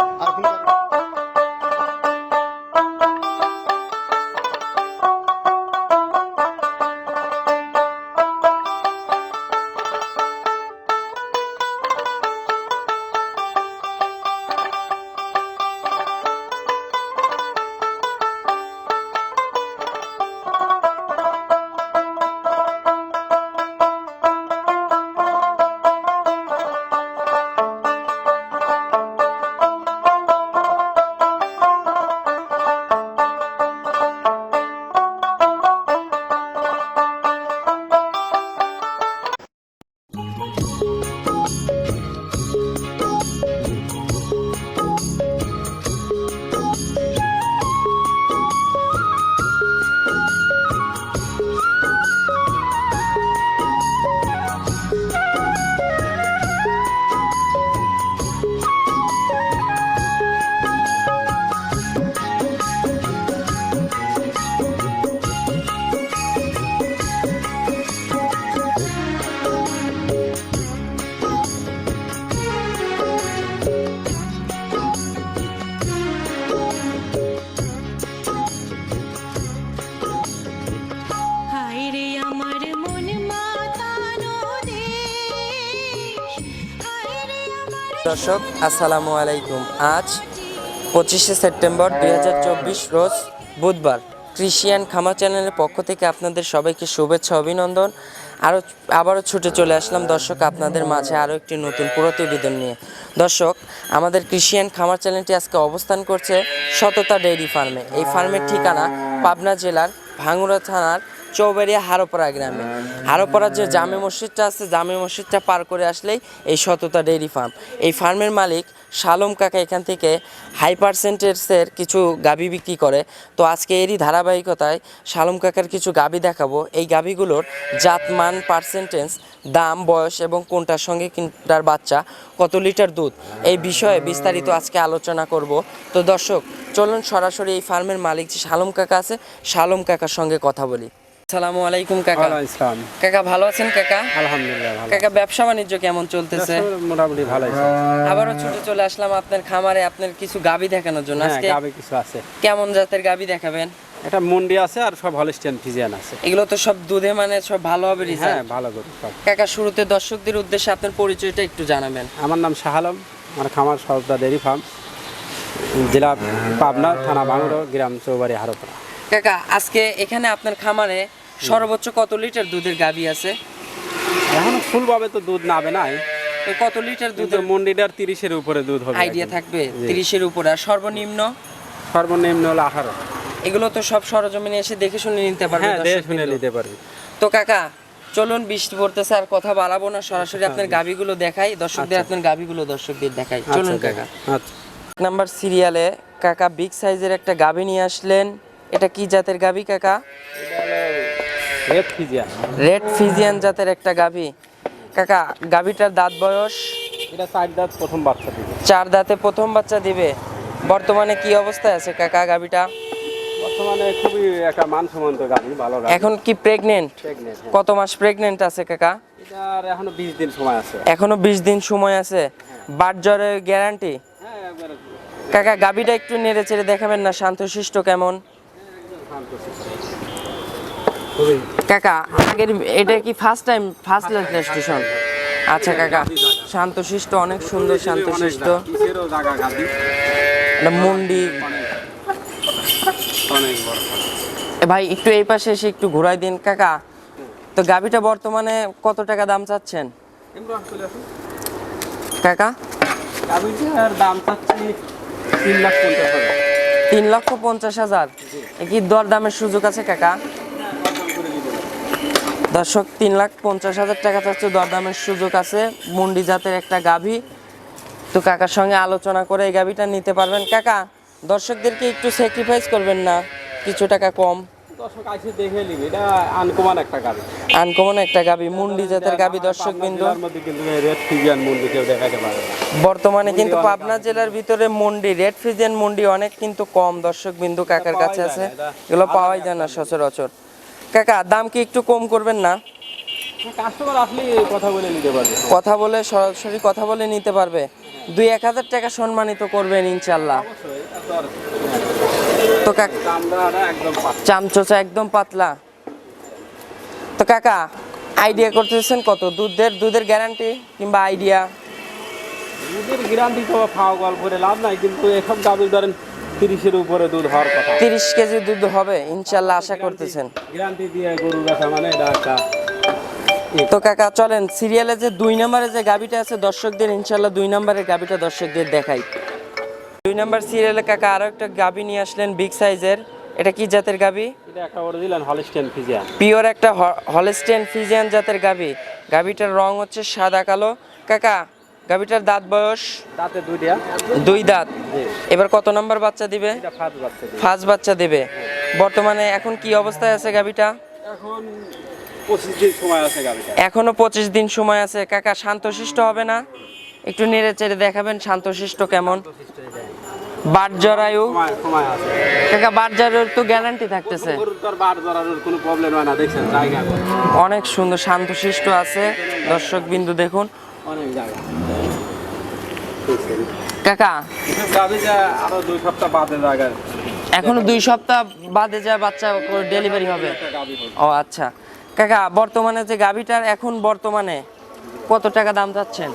আর দর্শক, আসসালামু আলাইকুম। আজ পঁচিশে সেপ্টেম্বর দু হাজার চব্বিশ রোজ বুধবার। ক্রিশ্চিয়ান খামা চ্যানেলের পক্ষ থেকে আপনাদের সবাইকে শুভেচ্ছা, অভিনন্দন। আরও আবারও ছুটে চলে আসলাম দর্শক, আপনাদের মাঝে আরও একটি নতুন প্রতিবেদন নিয়ে। দর্শক, আমাদের ক্রিশ্চিয়ান খামার চ্যানেলটি আজকে অবস্থান করছে সততা ডেইরি ফার্মে। এই ফার্মের ঠিকানা পাবনা জেলার ভাঙ্গুড়া থানার চৌবাড়িয়া হারোপাড়া গ্রামে। হারোপাড়ার যে জামে মসজিদটা আছে, জামে মসজিদটা পার করে আসলেই এই সততা ডেইরি ফার্ম। এই ফার্মের মালিক শালম কাকা এখান থেকে হাই পার্সেন্টেজের কিছু গাবি বিক্রি করে। তো আজকে এরই ধারাবাহিকতায় শালম কাকার কিছু গাবি দেখাবো। এই গাবিগুলোর জাতমান, পার্সেন্টেজ, দাম, বয়স এবং কোনটার সঙ্গে কোনটার বাচ্চা, কত লিটার দুধ, এই বিষয়ে বিস্তারিত আজকে আলোচনা করব। তো দর্শক, চলুন সরাসরি এই ফার্মের মালিক যে শালম কাকা আছে, শালম কাকার সঙ্গে কথা বলি। আসসালামু আলাইকুম কাকা। ইসলাম কাকা ভালো আছেন কাকা? আলহামদুলিল্লাহ ভালো কাকা ব্যবসা বাণিজ্য কেমন চলতেছে? মোটামুটি আবারও ছুটে চলে আসলাম আপনার খামারে আপনার কিছু গাবি দেখানোর জন্য। হ্যাঁ আজকে গাবে কিছু আছে। কেমন জাতের গাবি দেখাবেন? এটা মুন্ডি আছে আর সব হলিস্টিয়ান ফিজিয়ান আছে। এগুলো তো সব দুধে মানে সব ভালো হবে হ্যাঁ ভালো গরু সব। কাকা শুরুতে দর্শকদের উদ্দেশ্যে আপনার পরিচয়টা একটু জানাবেন। আমার নাম শাহ আলম আমার খামার সরদা ডেরি ফার্ম জেলা পাবনা থানা বাংলো গ্রাম চৌবাড়ি হারোপাড়া। কাকা আজকে এখানে আপনার খামারে সর্বোচ্চ কত লিটার দুধের গাবি আছে? এখন ফুলভাবে তো দুধ নাবে নাই। তো কত লিটার দুধের মুন্ডিটার তিরিশের উপরে দুধ হবে আইডিয়া থাকবে। তিরিশের উপরে। আর সর্বনিম্ন? সর্বনিম্ন হলো আঠারো। এগুলো তো সব সরজমিনে এসে দেখে শুনে নিতে পারবে হ্যাঁ দর্শক শুনে নিতে পারবি। তো কাকা চলুন বৃষ্টি পড়তেছে আর কথা বাড়াবো না। সরাসরি আপনার গাবিগুলো দেখাই দর্শকদের আচ্ছা। আপনার গাবিগুলো দর্শকদের দেখাই। চলুন আচ্ছা। কাকা। আচ্ছা। নাম্বার সিরিয়ালে কাকা বিগ সাইজের একটা গাবি নিয়ে আসলেন। এটা কি জাতের গাবি কাকা? রেড ফিজিয়ান রেড ফিজিয়ান জাতের একটা গাভী। কাকা গাভীটার দাঁত বয়স? এটা চার দাঁত প্রথম বাচ্চা দিবে। চার দাঁতে প্রথম বাচ্চা দিবে। বর্তমানে কি অবস্থায় আছে কাকা গাভীটা? বর্তমানে খুবই একটা মানসম্মত গাড়ি ভালো এখন কি প্রেগনেন্ট হ্যাঁ। কত মাস প্রেগনেন্ট আছে কাকা? এটার এখনও বিশ দিন সময় আছে। এখনও বিশ দিন সময় আছে। বাট জ্বরের গ্যারান্টি হ্যাঁ কাকা গাভীটা একটু নেড়ে চেড়ে দেখাবেন না? শান্তশিষ্ট কেমন? খুবই কাকা আগের এটা কি ফার্স্ট টাইম ফার্স্ট রেজিস্ট্রেশন আচ্ছা কাকা শান্তশিষ্ট অনেক সুন্দর শান্তশিষ্ট। এটা মুন্ডি ভাই একটু এই পাশে এসে একটু ঘুরাই দিন। কাকা তো গাবিটা বর্তমানে কত টাকা দাম চাচ্ছেন? কাকা? গাভিটার দাম চাচ্ছি তিন লক্ষ পঞ্চাশ হাজার। কি দর দামের সুযোগ আছে কাকা? দর্শক তিন লাখ পঞ্চাশ হাজার টাকা চাচ্ছে দরদামের সুযোগ আছে। মুন্ডি জাতের একটা গাভী। তো কাকার সঙ্গে আলোচনা করে এই গাভীটা নিতে পারবেন। কাকা দর্শকদেরকে একটু স্যাক্রিফাইস করবেন না? কিছু টাকা কম। দর্শক আইসে দেখে নিবি। এটা আনকমান একটা আনকমন মুন্ডি জাতের দর্শক বিন্দু। কিন্তু রেড ফিজিয়ান মন্ডি কেউ দেখাতে পারে বর্তমানে কিন্তু পাবনা জেলার ভিতরে মন্ডি রেড ফিজিয়ান মন্ডি অনেক কিন্তু কম দর্শক বিন্দু কাকার কাছে আছে। এগুলো পাওয়াই যায় না সচরাচর। কাকা দাম কি একটু কম করবেন না? কাস্টমার আসলে কথা বলে নিতে পারবে। কথা বলে সরাসরি কথা বলে নিতে পারবে। দুই এক হাজার টাকা সম্মানিত করবেন ইনশাল্লাহ। তো কাকা একদম পাতলা। চামচোচা একদম পাতলা। তো কাকা আইডিয়া করতেছেন কত? দুধের দুধের গ্যারান্টি কিংবা আইডিয়া? দুধের গ্যারান্টি তো খাওয়া গল্প লাভ নাই কিন্তু এসব গাভীর ধরেন তিরিশের উপরে দুধ হওয়ার কথা। তিরিশ কেজি দুধ হবে ইনশাল্লাহ আশা করতেছেন। গ্যারান্টি দিয়ে গরু বেচা মানে এটা একটা তো কাকা চলেন সিরিয়ালে যে দুই নম্বরে যে গাবিটা আছে দর্শকদের ইনশাল্লাহ দুই নম্বরের গাবিটা দর্শকদের দেখাই। দুই নম্বর সিরিয়ালে কাকা আরও একটা গাবি নিয়ে আসলেন বিগ সাইজের। এটা কি জাতের গাবি এটা একটা অরিজিনাল হলিস্টেন ফিজিয়ান পিওর একটা হলস্টেন ফিজিয়ান জাতের গাবি গাবিটার রং হচ্ছে সাদা কালো। কাকা গাবিটার দাঁত বয়স? দুইটা। দুই দাঁত। এবার কত নম্বর বাচ্চা দিবে। ফার্স্ট বাচ্চা দেবে। বর্তমানে এখন কি অবস্থায় আছে গাবিটা এখন পঁচিশ দিন সময় আছে গাভীটা এখনও পঁচিশ দিন সময় আছে। কাকা শান্তশিষ্ট হবে না? একটু নেড়ে চেড়ে দেখাবেন শান্তশিষ্ট কেমন? বাট জরায়ু? সময় সময় আছে। কাকা বাট জরায়ুর তো গ্যারান্টি থাকতেছে। গরুর তো আর বার কোনো প্রবলেম হয় না দেখছেন? জায়গা অনেক সুন্দর শান্তশিষ্ট আছে। দর্শক বিন্দু দেখুন। অনেক জায়গা। কাকা? এখনও দুই সপ্তাহ বাদে যা বাচ্চা ডেলিভারি হবে। ও আচ্ছা। কাকা, বর্তমানে যে গাভিটার এখন বর্তমানে কত টাকা দাম চাচ্ছেন?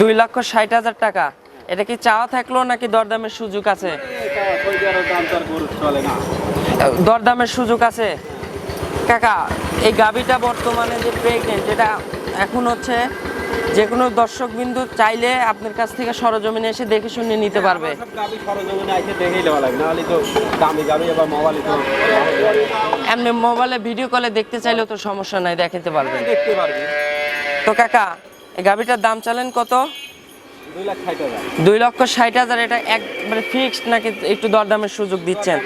দুই লক্ষ ষাট হাজার টাকা। এটা কি চাওয়া থাকল নাকি দরদামের সুযোগ আছে? এটা দরদামের সুযোগ আছে। কাকা, এই গাভিটা বর্তমানে যে প্রেগনেন্ট যেটা এখন হচ্ছে যে কোনো দর্শক বিন্দু চাইলে আপনার কাছ থেকে সরজমিনে এসে দেখে শুনে নিতে পারবে। আবার মোবাইলে এমনি মোবাইলে ভিডিও কলে দেখতে চাইলেও তো সমস্যা নাই দেখাতে পারবি তো কাকা এই গাভিটার দাম চালেন কত? দুই লক্ষ ষাট হাজার এটা একবারে ফিক্সড নাকি একটু দরদামের সুযোগ দিচ্ছেন?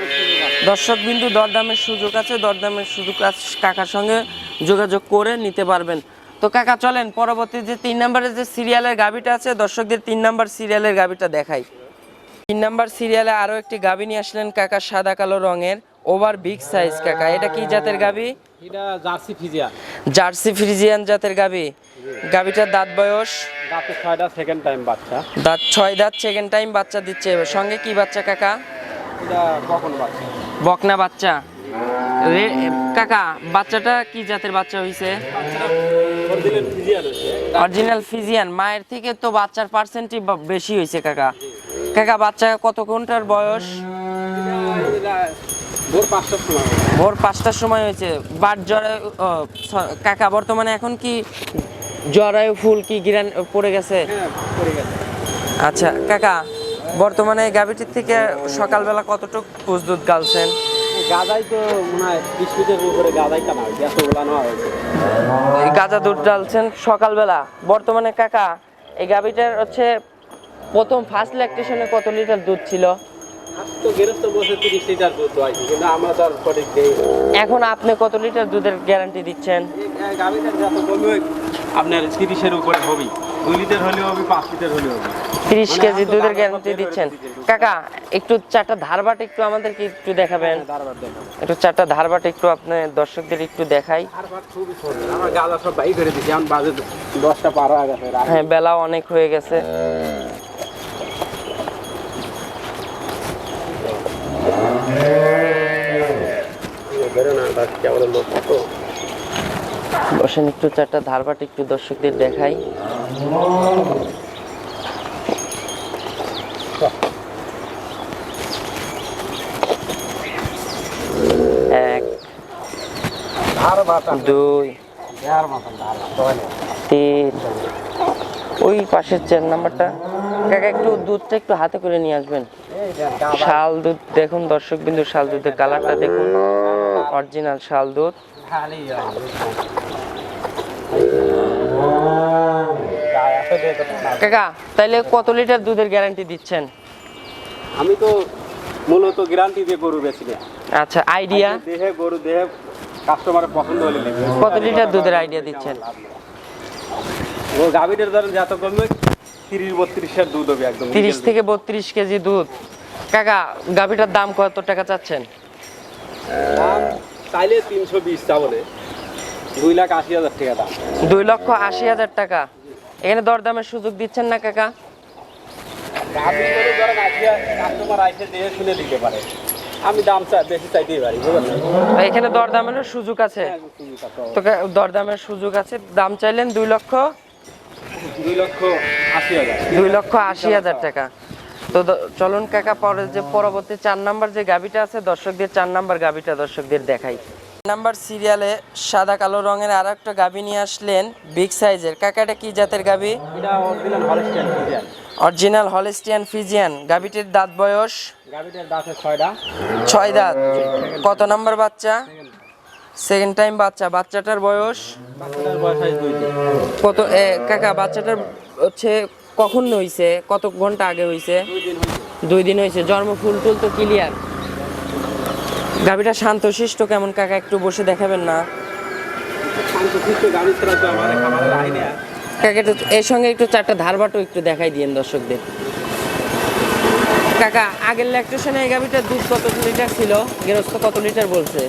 দর্শক বিন্দু দরদামের সুযোগ আছে দরদামের সুযোগ আছে কাকার সঙ্গে যোগাযোগ করে নিতে পারবেন। তো কাকা চলেন পরবর্তী যে তিন নম্বরের যে সিরিয়ালের গাবিটা আছে দর্শকদের তিন নম্বর সিরিয়ালের গাবিটা দেখাই। তিন নম্বর সিরিয়ালে আরও একটি গাবি নিয়ে আসলেন কাকা সাদা কালো রঙের ওভার বিগ সাইজ কাকা। এটা কি জাতের গাবি এটা জার্সি ফ্রিজিয়ান। জাতের গাবি গাবিটার দাঁত বয়স? দাঁতে ছয়টা সেকেন্ড টাইম বাচ্চা। দাঁত ছয় দাঁত সেকেন্ড টাইম বাচ্চা দিচ্ছে। সঙ্গে কি বাচ্চা কাকা? এটা কখন বাচ্চা। বকনা বাচ্চা। কাকা বাচ্চাটা কি জাতের বাচ্চা হয়েছে অরিজিনাল ফিজিয়ান মায়ের থেকে তো বাচ্চার পার্সেন্টই বেশি হয়েছে কাকা। কাকা বাচ্চা কত ঘণ্টার বয়স? ভোর পাঁচটার সময়। হয়েছে বাট জরায়ু কাকা বর্তমানে এখন কি জরায়ু ফুল কি গিরান পড়ে গেছে? হ্যাঁ পড়ে গেছে। আচ্ছা কাকা বর্তমানে গাভিটির থেকে সকালবেলা কতটুকু পুষ দুধ গালছেন? গাদাই তো মনে হয় বিশ ফিটের উপরে গাদাই টানা হয়েছে এত গোলা হয়েছে এই গাঁজা দুধ ডালছেন সকালবেলা। বর্তমানে কাকা এই গাভিটার হচ্ছে প্রথম ফার্স্ট ল্যাকটেশনে কত লিটার দুধ ছিল। এখন আপনি কত লিটার দুধের গ্যারান্টি দিচ্ছেন? আপনার তিরিশের উপরে হবেই। লিটার হবে লিটার হবে। মানে কেজি দুধের গ্যারান্টি দিচ্ছেন। কাকা একটু চারটা ধারবাট একটু আমাদেরকে একটু দেখাবেন। একটু চারটা ধারবাট একটু আপনি দর্শকদের একটু দেখাই। দারবার খুবই সুন্দর। আমার গাঁজা সব বাই করে দিচ্ছি এখন বাজে দশটা পার হয়ে গেছে হ্যাঁ বেলা অনেক হয়ে গেছে। বসেন একটু চারটা ধারবাট একটু দর্শকদের দেখাই। এক, দুই, তিন। ওই পাশের চার নাম্বারটা কাকা, একটু দুধটা একটু হাতে করে নিয়ে আসবেন। শাল দুধ দেখুন দর্শক বিন্দু, শাল দুধের কালারটা দেখুন। অরিজিনাল শাল দুধ খালি গায়ে আছে দিয়ে তো না। কাকা তাইলে কত লিটার দুধের গ্যারান্টি দিচ্ছেন? আমি তো মূলত গ্যারান্টি দিয়ে গরু বেশি আচ্ছা আইডিয়া দেহে গরু দেহে কাস্টমারের পছন্দ হলে কত লিটার দুধের আইডিয়া দিচ্ছেন? ও গাভীটার ধরেন যত কমবে তিরিশ বত্রিশের দুধ হবে একদম তিরিশ থেকে বত্রিশ কেজি দুধ। কাকা গাভিটার দাম কত টাকা চাচ্ছেন? দাম চাইলে তিনশো বিশ চা বলে দুই লাখ আশি হাজার টাকা দাম। দুই লক্ষ আশি হাজার টাকা। এখানে দরদামের সুযোগ দিচ্ছেন না কাকা? আমি দাম বেশি চাইতেই পারি এখানে দরদামেরও সুযোগ আছে। তো দরদামের সুযোগ আছে। দাম চাইলেন দুই লক্ষ? দুই লক্ষ আশি হাজার। দুই লক্ষ আশি হাজার টাকা। তো চলুন কাকা পরে যে পরবর্তী চার নাম্বার যে গাবিটা আছে দর্শকদের চার নাম্বার গাবিটা দর্শকদের দেখাই। নাম্বার সিরিয়ালে সাদা কালো রঙের আর একটা গাবি নিয়ে আসলেন বিগ সাইজের। কাকাটা কি জাতের গাবি? অরিজিনাল হলিস্টিয়ান ফিজিয়ান গাবিটির দাঁত বয়স? গাভীটার দাঁতে ছয়টা ছয় দাঁত। কত নাম্বার বাচ্চা? সেকেন্ড টাইম বাচ্চা। বাচ্চাটার বয়স? কত এ, কাকা বাচ্চাটার হচ্ছে কখন হইছে? কত ঘণ্টা আগে হইছে? দুই দিন হয়েছে দুই দিন হয়েছে জন্ম ফুল টুল তো ক্লিয়ার গাভিটা শান্তশিষ্ট কেমন? কাকা একটু বসে দেখাবেন না। কাকা একটু এর সঙ্গে একটু চারটা ধারবাটও একটু দেখাই দিয়েন দর্শকদের। কাকা আগের ল্যাকটেশনে এই গাভিটার দুধ কত লিটার ছিল? গেরস্ত কত লিটার বলছে?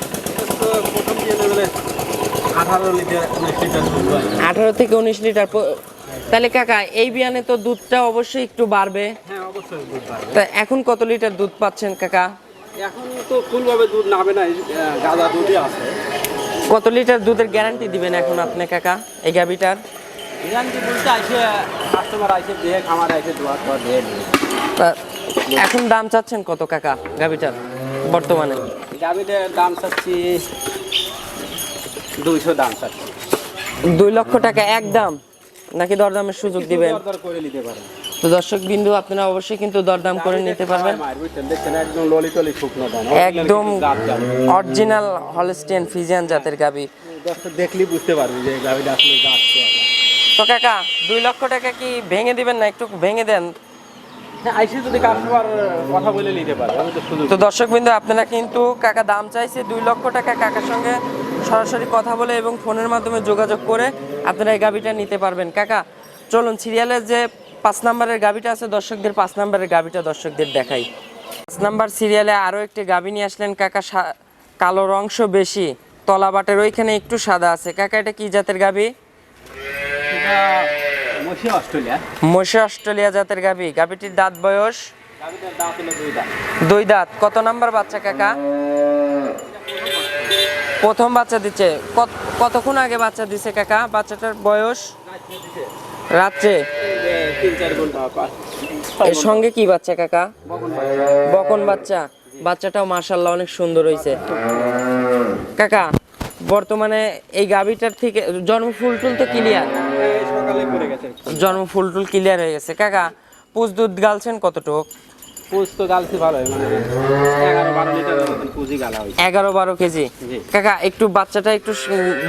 আঠারো থেকে উনিশ লিটার তাহলে কাকা এই বিয়ানে তো দুধটা অবশ্যই একটু বাড়বে। হ্যাঁ অবশ্যই তা এখন কত লিটার দুধ পাচ্ছেন কাকা? এখন তো ফুলভাবে দুধ না গাদা দুধই আছে। কত লিটার দুধের গ্যারান্টি দিবেন এখন আপনি কাকা এই গাভিটার? গ্যারান্টি বলতে কাস্টমার দিয়ে খামারে দিয়ে দিবে এখন দাম চাচ্ছেন কত কাকা গাভিটার বর্তমানে? গাভীটার দাম চাচ্ছি দুইশো দাম চাচ্ছি। দুই লক্ষ টাকা একদম নাকি দরদামের সুযোগ দিবেন? দরদর করে নিতে পারেন। তো দর্শক বিন্দু আপনারা অবশ্যই কিন্তু দরদাম করে নিতে পারবেন। একদম অরিজিনাল হলস্টেন ফিজিয়ান জাতের গাবি। দেখলি বুঝতে পারবি যে গাভীটা আসলে তো কাকা, দুই লক্ষ টাকা কি ভেঙে দিবেন না? একটু ভেঙে দেন। তো দর্শক বিন্দু আপনারা কিন্তু কাকা দাম চাইছে দুই লক্ষ টাকা কাকার সঙ্গে সরাসরি কথা বলে এবং ফোনের মাধ্যমে যোগাযোগ করে আপনারা এই গাবিটা নিতে পারবেন। কাকা, চলুন সিরিয়ালের যে পাঁচ নাম্বারের গাবিটা আছে দর্শকদের পাঁচ নাম্বারের গাবিটা দর্শকদের দেখাই। পাঁচ নাম্বার সিরিয়ালে আরও একটি গাবি নিয়ে আসলেন কাকা কালো অংশ বেশি তলাবাটের ওইখানে একটু সাদা আছে। কাকা এটা কি জাতের গাবি? মসি অস্ট্রেলিয়া। জাতের গাবি। গাবিটির দাঁত বয়স? দুই দাঁত। কত নাম্বার বাচ্চা কাকা? প্রথম বাচ্চা দিচ্ছে। কত- কতক্ষণ আগে বাচ্চা দিছে কাকা? বাচ্চাটার বয়স? রাত্রে। এর সঙ্গে কি বাচ্চা কাকা? বকন বাচ্চা। বাচ্চাটাও মার্শাল্লাহ অনেক সুন্দর হয়েছে কাকা, বর্তমানে এই গাভিটার থেকে জন্ম ফুল টুল তো ক্লিয়ার? জন্ম ফুল টুল ক্লিয়ার হয়ে গেছে। কাকা পুজ দুধ গালছেন কতটুক? তো গালছি ভালো মানে এগারো বারো লিটার মতন পুঁজি গালা হয়েছে। এগারো বারো কেজি? কাকা একটু বাচ্চাটা একটু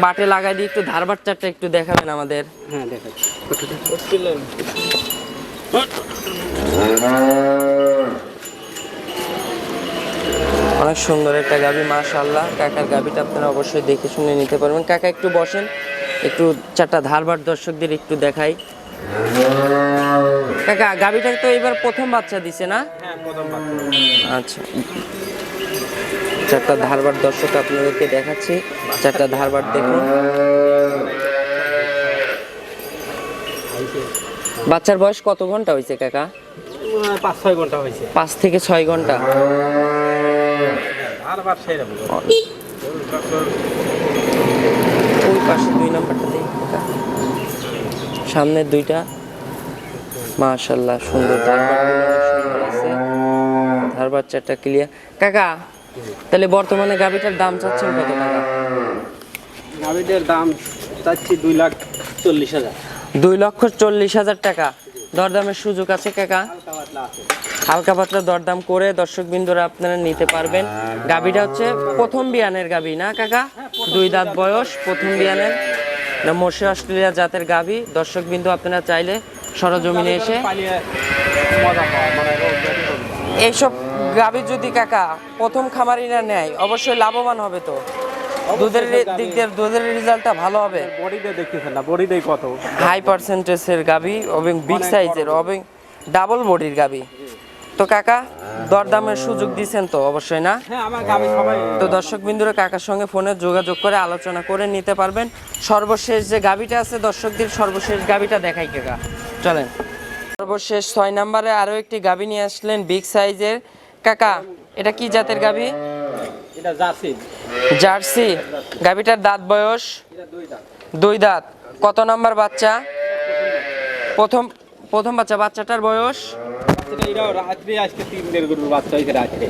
বাটে লাগাই দিয়ে একটু ধার বাচ্চাটা একটু দেখাবেন আমাদের। হ্যাঁ দেখাচ্ছি অনেক সুন্দর একটা গাবি মাশাল্লাহ কাকার গাবিটা আপনারা অবশ্যই দেখে শুনে নিতে পারবেন। কাকা একটু বসেন একটু চারটা ধারবার দর্শকদের একটু দেখাই। কাকা গাবিটা তো এবার প্রথম বাচ্চা দিছে না? হ্যাঁ আচ্ছা। চারটা ধারবার দর্শক আপনাদেরকে দেখাচ্ছি। চারটা ধারবার দেখুন। বাচ্চার বয়স কত ঘণ্টা হয়েছে কাকা? পাঁচ ছয় ঘণ্টা হয়েছে পাঁচ থেকে ছয় ঘণ্টা। ওই পাশে দুই নাম্বারটা সামনের দুইটা। মাশাল্লাহ সুন্দর। ধারবার চারটা ক্লিয়ার কাকা তাহলে বর্তমানে গাভিটার দাম চাচ্ছেন কত টাকা? গাভীটার দাম চাচ্ছি দুই লাখ চল্লিশ হাজার। দুই লক্ষ চল্লিশ হাজার টাকা। দরদামের সুযোগ আছে কাকা? হালকা পাতলা দরদাম করে দর্শক বিন্দুরা আপনারা নিতে পারবেন। গাবিটা হচ্ছে প্রথম বিয়ানের গাবি না কাকা? দুই দাঁত বয়স প্রথম বিয়ানের। মশে অস্ট্রেলিয়া জাতের গাবি দর্শক বিন্দু আপনারা চাইলে সরজমিনে এসে। মানে। এইসব গাবি যদি কাকা প্রথম খামারিরা নেয় অবশ্যই লাভবান হবে তো। দুধের দিক দিয়ে দুধের রেজাল্টটা ভালো হবে। বডিতে দেখতেছেন না বডিতেই কত? হাই পার্সেন্টেজের গাবি এবং বিগ সাইজের এবং ডাবল বডির গাবি তো কাকা দরদামের সুযোগ দিচ্ছেন তো অবশ্যই না? হ্যাঁ তো দর্শক বিন্দুরা কাকার সঙ্গে ফোনে যোগাযোগ করে আলোচনা করে নিতে পারবেন। সর্বশেষ যে গাবিটা আছে দর্শকদের সর্বশেষ গাবিটা দেখাই কাকা। চলেন। সর্বশেষ ছয় নম্বরে আরও একটি গাবি নিয়ে আসলেন বিগ সাইজের। কাকা এটা কি জাতের এটা জার্সি। জার্সি। গাবিটার দাঁত বয়স? দুই দাঁত। কত নাম্বার বাচ্চা? প্রথম প্রথম বাচ্চা বাচ্চাটার বয়স?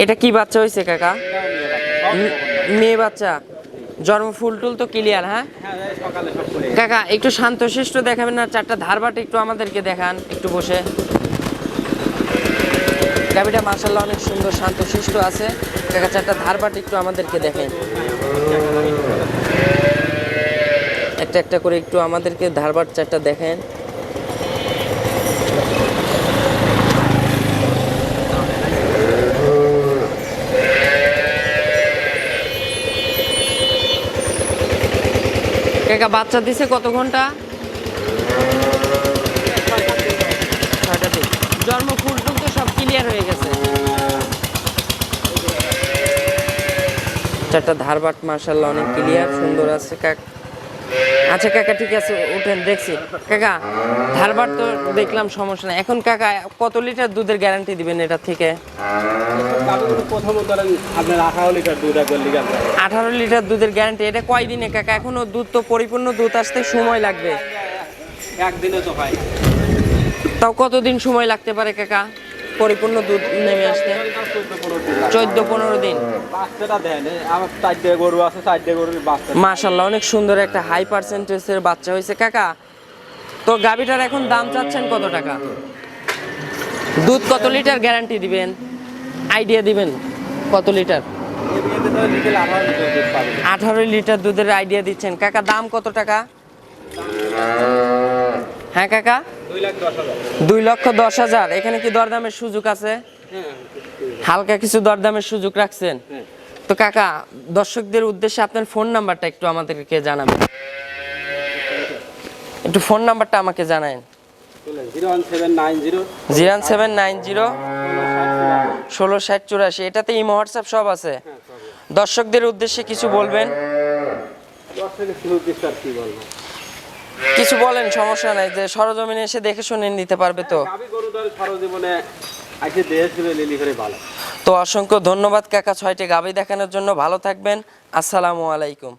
এটা কি বাচ্চা হয়েছে কাকা? মেয়ে বাচ্চা? জন্ম ফুল টুল তো ক্লিয়ার হ্যাঁ? কাকা, একটু শান্তশিষ্ট দেখাবেন না চারটা ধারবাট একটু আমাদেরকে দেখান, একটু বসে। গাবিটা মার্শাল্লাহ অনেক সুন্দর শান্তশিষ্ট আছে। কাকা, চারটা ধারবাট একটু আমাদেরকে দেখেন। একটা একটা করে একটু আমাদেরকে ধারবাট চারটা দেখেন। কাকা বাচ্চা দিছে কত ঘণ্টা? জন্ম তো সব ক্লিয়ার হয়ে গেছে। চারটা ধারবাট মার্শাল্লাহ অনেক ক্লিয়ার সুন্দর আছে কাক। আচ্ছা কাকা, ঠিক আছে, উঠেন, দেখছি। কাকা ধারবাট তো দেখলাম সমস্যা নাই। এখন কাকা, কত লিটার দুধের গ্যারান্টি দিবেন এটা থেকে? আপনার আঠারো লিটার দুধ একবার লিগাল আঠারো লিটার দুধের গ্যারান্টি এটা কয়দিনে কাকা এখনও দুধ তো পরিপূর্ণ দুধ আসতে সময় লাগবে। একদিনে তো হয়। তাও কতদিন সময় লাগতে পারে কাকা? পরিপূর্ণ দুধ নেমে আসতে? চোদ্দ পনেরো দিন। বাচ্চা। অনেক সুন্দর একটা হাই পার্সেন্টেজের বাচ্চা হয়েছে কাকা। তো গাবিটার এখন দাম চাচ্ছেন কত টাকা? দুধ কত লিটার গ্যারান্টি দিবেন? আইডিয়া দিবেন কত লিটার? আঠারো লিটার দুধের আইডিয়া দিচ্ছেন। কাকা দাম কত টাকা? হ্যাঁ কাকা? দুই লক্ষ দশ হাজার। এখানে কি দরদামের সুযোগ আছে? হালকা কিছু দরদামের সুযোগ রাখছেন? তো কাকা দর্শকদের উদ্দেশ্যে আপনার ফোন নাম্বারটা একটু আমাদেরকে জানাবেন। একটু ফোন নাম্বারটা আমাকে জানান zero seven nine zero. Zero seven nine zero. ষোলো, ষাট, চুরাশি, এটাতে ইমো, হোয়াটসঅ্যাপ সব আছে। দর্শকদের উদ্দেশ্যে কিছু বলবেন? কিছু বলেন, সমস্যা নাই, যে সরজমিনে এসে দেখে শুনে নিতে পারবে তো। তো অসংখ্য ধন্যবাদ, কাকা ছয়টি গাবি দেখানোর জন্য ভালো থাকবেন। আসসালামু আলাইকুম।